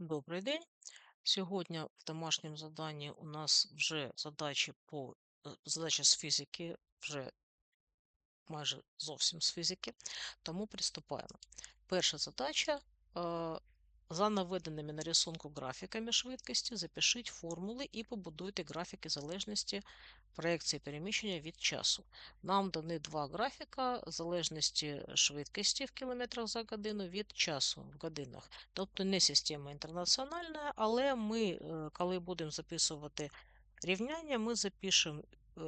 Добрий день. Сьогодні в домашньому заданні у нас вже задачі по е, задача з фізики, вже майже зовсім з фізики, тому приступаємо. Перша задача. За наведеними на рисунку графіками швидкості запишіть формули і побудуйте графіки залежності проекції переміщення від часу. Нам дані два графіка залежності швидкості в кілометрах за годину від часу в годинах. Тобто не система інтернаціональна, але ми, е, коли будемо записувати рівняння, ми запишемо е,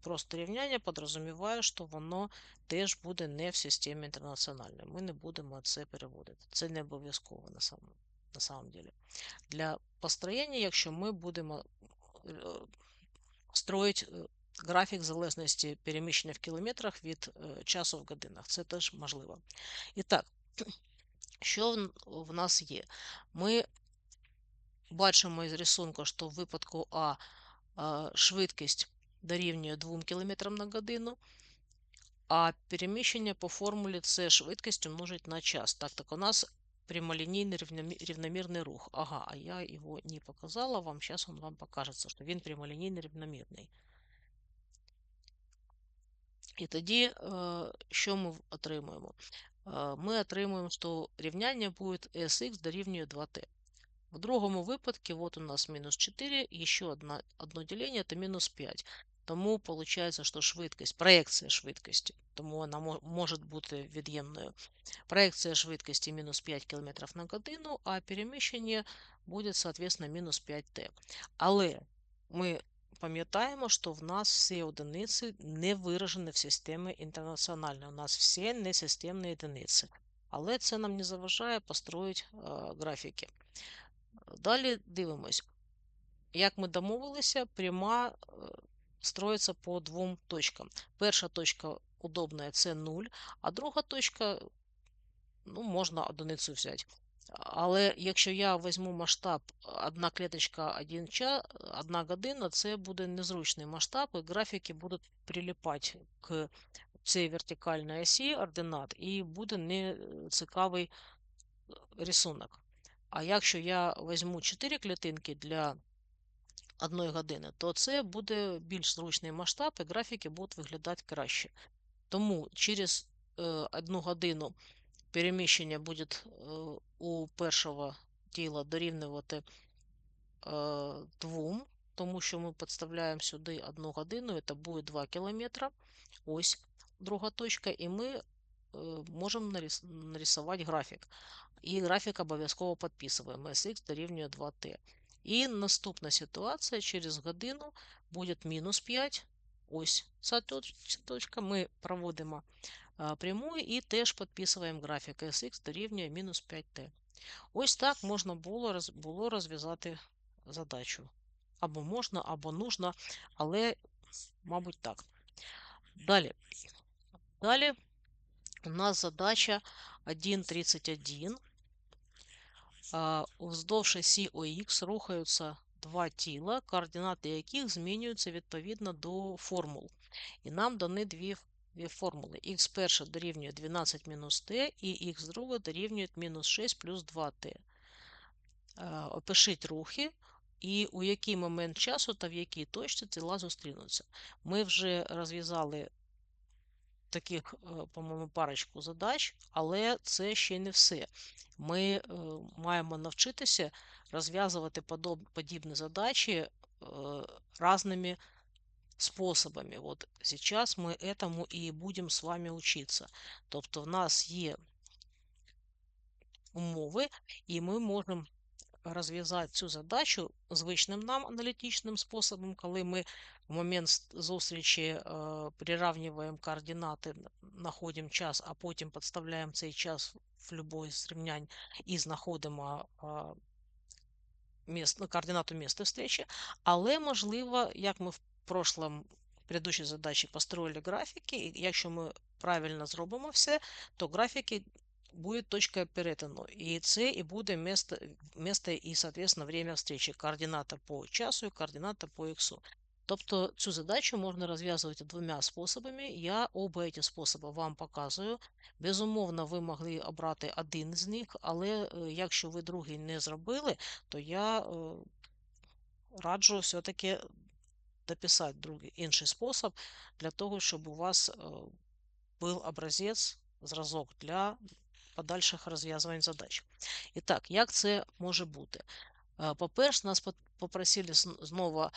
просто рівняння, подрозуміває, що воно теж буде не в системі інтернаціональної. Ми не будемо це переводити. Це не обов'язково на самом, на самом деле. Для построєння, якщо ми будемо е, строїть е, графік залежності переміщення в кілометрах від е, часу в годинах. Це теж можливо. І так, що в, нас є? Ми бачимо із рисунку, що в випадку А е, швидкість дорівнює 2 км на годину, а переміщення по формулі це швидкість умножить на час. Так, так у нас прямолинейный равномерный рух. Ага, а я его не показала вам. Сейчас он вам покажется, що він прямолінійний рівномірний. І тоді, е, що ми отримуємо? Е, ми отримуємо, що рівняння буде Sx дорівнює 2t. В другому випадку, вот у нас мінус 4, і ще одна, одно ділення це мінус 5. Тому виходить, що швидкість, проекція швидкості, тому вона може бути від'ємною. Проекція швидкості мінус 5 км на годину, а переміщення буде, соответственно, мінус 5t. Але ми пам'ятаємо, що в нас всі одиниці не виражені в системі інтернаціональної. У нас всі несистемні одиниці. Але це нам не заважає построїти е, графіки. Далі дивимось. Як ми домовилися, пряма е, строїться по двом точкам. Перша точка удобна це 0, а друга точка ну, можна одиницю взяти. Але якщо я візьму масштаб одна клеточка, один час, одна година, це буде незручний масштаб, і графіки будуть приліпати к цій вертикальній осі ординат, і буде нецікавий рисунок. А якщо я візьму 4 клітинки для одної години, то це буде більш зручний масштаб, і графіки будуть виглядати краще. Тому через е, одну годину переміщення буде е, у першого тіла дорівнювати 2, е, тому що ми підставляємо сюди одну годину, це буде 2 км. Ось друга точка, і ми е, можемо нарисувати графік. І графік обов'язково підписуємо. SX дорівнює 2T. І наступна ситуація через годину буде мінус 5. Ось ця точка. Ми проводимо пряму і теж підписуємо графік SX дорівнює мінус 5T. Ось так можна було було розв'язати задачу. Або можна, або нужно, але, мабуть, так. Далі. Далі у нас задача 1.31. Вздовж осі ОХ рухаються два тіла, координати яких змінюються відповідно до формул. І нам дані дві дві формули. Х перша дорівнює 12 мінус t, і х друга дорівнює мінус 6 плюс 2t. Опишіть рухи, і у який момент часу та в якій точці тіла зустрінуться. Ми вже розв'язали таких, е, по-моєму, парочку задач, але це ще не все. Ми е, маємо навчитися розв'язувати подібні задачі е, різними способами. Вот сейчас мы этому и будем с вами учиться. Тобто в нас є умови, і ми можемо розв'язати цю задачу звичним нам аналітичним способом, коли ми в момент зустрічі е, приравнюємо координати, знаходимо час, а потім підставляємо цей час в будь-який з рівнянь і знаходимо ну, координату місця встречі, але можливо, як ми в прошлом предыдущей задачі построили графіки, і якщо ми правильно зробимо все, то графіки будет точка перетину. І це і буде место, место і, соответственно, время встречи. Координата по часу і координата по х. Тобто цю задачу можна розв'язувати двома способами. Я оба ці способи вам показую. Безумовно, ви могли обрати один з них, але е, якщо ви другий не зробили, то я е, раджу все-таки дописати другий інший спосіб для того, щоб у вас е, був образець, зразок для подальших розв'язувань задач. І так, як це може бути? Е, по-перше, нас попросили знову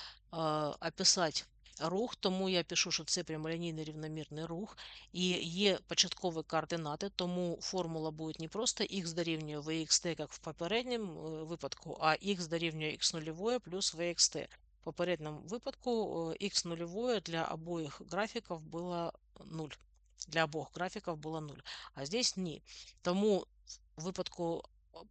описати рух, тому я пишу, що це прямолінійний рівномірний рух, і є початкові координати, тому формула буде не просто х дорівнює vxt, як в попередньому е, випадку, а х дорівнює x0 плюс vxt. В попередньому випадку x0 е, для обоїх графіків було 0 Для обох графіків було 0. А здесь ні. Тому в випадку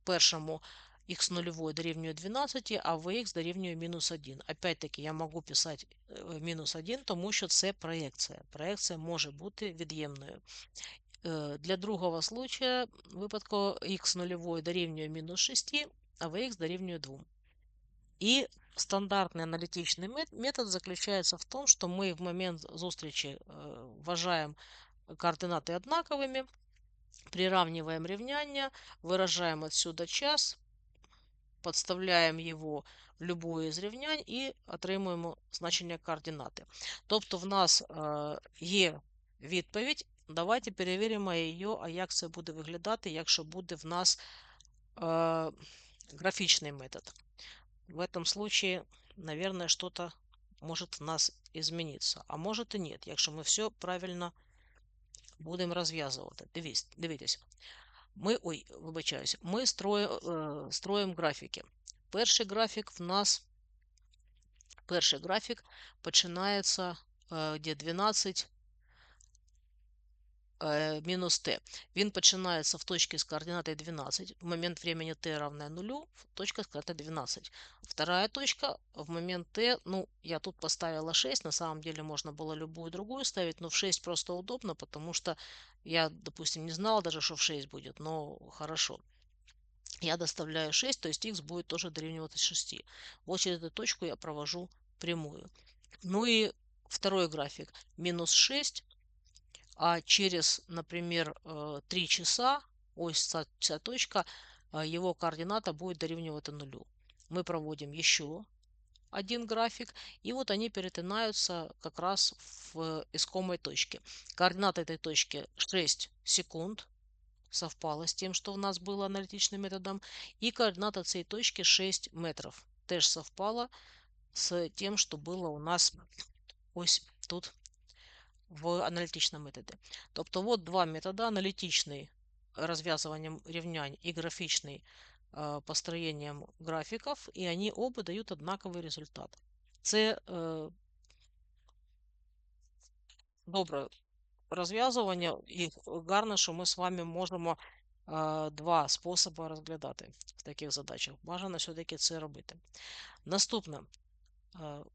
першому х0 дорівнює 12, а vx дорівнює мінус 1. Опять-таки, я можу писати э, мінус 1, тому що це проекція. Проекція може бути від'ємною. Э, для другого случая випадку х0 дорівнює мінус 6, а vx дорівнює 2. І стандартний аналітичний метод заключається в тому, що ми в момент зустрічі э, вважаємо координати однаковими, приравниваем рівняння, выражаем отсюда час, подставляємо його в любое із рівнянь і отримуємо значення координати. Тобто в нас е, є відповідь. Давайте перевіримо її, а як це буде виглядати, якщо буде в нас е, графічний метод. В этом случае, наверное, что-то может у нас измениться. А может и нет, якщо ми все правильно будемо розв'язувати. Дивіться. Ми, ой, вибачаюсь, ми строїмо, строїмо графіки. Перший графік в нас перший графік починається е, де 12 е, мінус t. Він починається в точці з координатою 12. В момент времени t равное 0, точка с координатой 12. Вторая точка в момент t, ну, я тут поставила 6, на самом деле можно было любую другую ставить, но в 6 просто удобно, потому что я, допустим, не знала даже, что в 6 будет, но хорошо. Я доставляю 6, то есть x будет тоже дорівнювати 6. Вот через эту точку я провожу прямую. Ну и второй график. Минус 6, а через, например, 3 э, часа, ось ця точка, э, его координата будет дорівнювати нулю. Мы проводим еще один график, и вот они перетинаются как раз в искомой точке. Координата этой точки 6 секунд, совпало с тем, что у нас было аналитичным методом, и координата цієї точки 6 метров. Теж совпало с тем, что было у нас ось тут в аналітичному методі. Тобто, от два методи: аналітичний розв'язуванням рівнянь і графічний э, построєнням графіків, і вони оба дають однаковий результат. Це э, добре розв'язування, і гарно, що ми з вами можемо э, два способи розглядати в таких задачах. Бажано все-таки це робити. Наступне.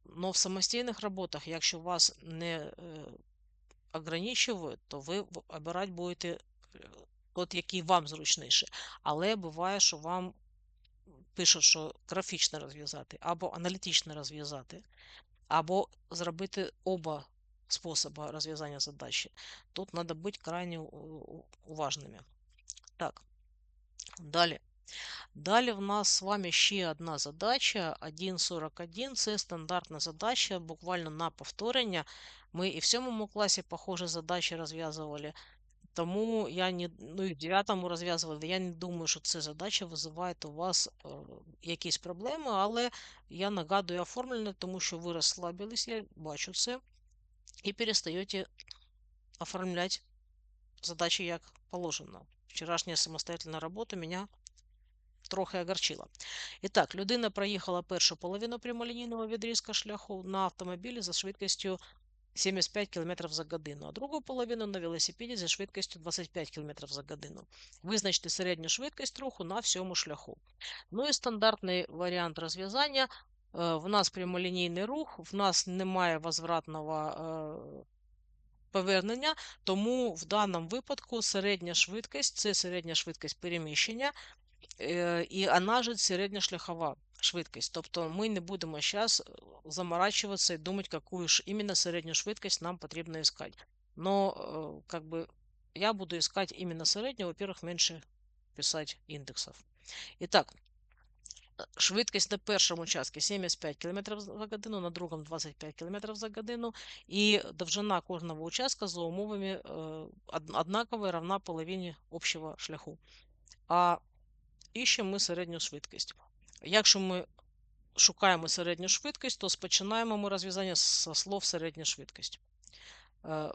Но в самостійних роботах, якщо вас не ограничивают, то ви обирати будете тот, який вам зручніше. Але буває, що вам пишуть, що графічно розв'язати, або аналітично розв'язати, або зробити оба способи розв'язання задачі. Тут треба бути крайне уважними. Так, далі. Далі в нас з вами ще одна задача 1.41. Це стандартна задача, буквально на повторення. Ми і в сьомому класі похожі задачі розв'язували. Тому я не, ну і в 9 розв'язували. Я не думаю, що ця задача визиває у вас е, якісь проблеми, але я нагадую оформлення, тому що ви розслабились, я бачу це, і перестаєте оформляти задачі як положено. Вчорашня самостоятельна робота мене трохи огорчила. І так, людина проїхала першу половину прямолінійного відрізка шляху на автомобілі за швидкістю 75 км за годину, а другу половину на велосипеді зі швидкістю 25 км за годину. Визначте середню швидкість руху на всьому шляху. Ну і стандартний варіант розв'язання. В нас прямолінійний рух, в нас немає возвратного повернення, тому в даному випадку середня швидкість це середня швидкість переміщення, і вона ж середня шляхова швидкість. Тобто ми не будемо зараз заморачиваться и думать, какую ж именно среднюю швидкость нам потрібно искать. Но э, как бы я буду искать именно среднюю, во-первых, меньше писать індексів. Итак, швидкість на першому участку 75 км за годину, на другому 25 км за годину, і довжина кожного участка за умовами э, однакова равна половині общого шляху. А іщемо ми середню швидкість. Якщо ми шукаємо середню швидкість, то спочинаємо ми розв'язання з слов середня швидкість. Е,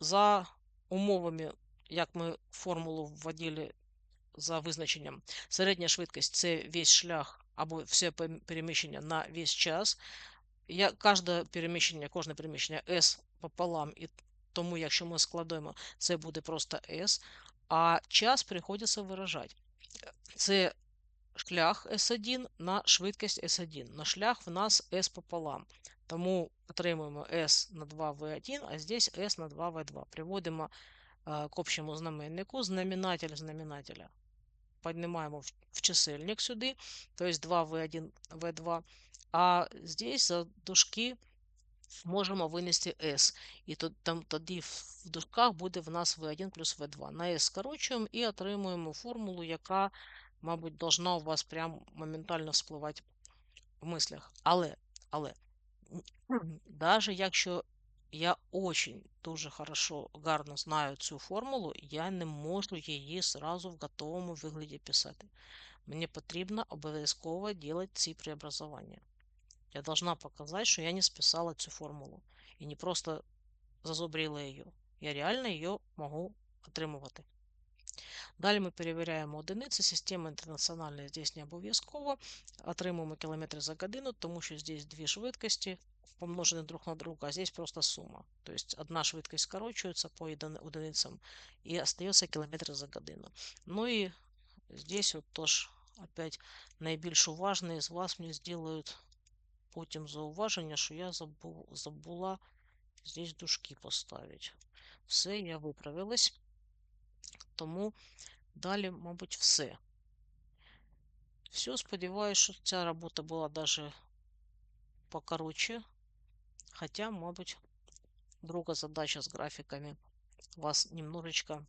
за умовами, як ми формулу вводили за визначенням, середня швидкість це весь шлях або все переміщення на весь час. Я, Кожне переміщення, кожне переміщення S пополам, і тому, якщо ми складаємо, це буде просто S, а час приходиться виражати. Це шлях S1 на швидкість S1. На шлях в нас S пополам. Тому отримуємо S на 2V1, а здесь S на 2V2. Приводимо к общему знаменнику знаменатель знаменателя. Піднімаємо в чисельник сюди, то есть 2V1, V2. А здесь за дужки можемо винести S. І там, тоді в дужках буде в нас V1 плюс V2. На S скорочуємо і отримуємо формулу, яка мабуть, должна у вас прям моментально вспливати в мислях. Але, але, навіть якщо я очень дуже хорошо, гарно знаю цю формулу, я не можу її сразу в готовому вигляді писати. Мені потрібно обов'язково робити ці преобразування. Я должна показати, що я не списала цю формулу. І не просто зазубрила її. Я реально її можу отримувати. Далі ми перевіряємо одиниці. Система інтернаціональна здесь не обов'язково. Отримуємо кілометри за годину, тому що здесь дві швидкості помножені друг на друга, а здесь просто сума. Тобто одна швидкість скорочується по одиницям і остається кілометри за годину. Ну і здесь от тож, опять, найбільш уважні з вас мені зроблять потім зауваження, що я забула здесь дужки поставити. Все, я виправилась. Тому далі, мабуть, все. Все, сподіваюся, що ця робота була даже покороче. Хоча, мабуть, друга задача з графіками вас немножечко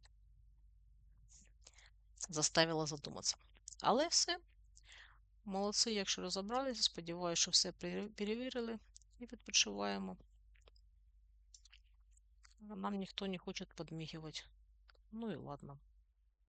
заставила задуматися. Але все. Молодці, якщо розібралися. Сподіваюся, що все перевірили і відпочиваємо. Нам ніхто не хоче підмігувати. Ну и ладно.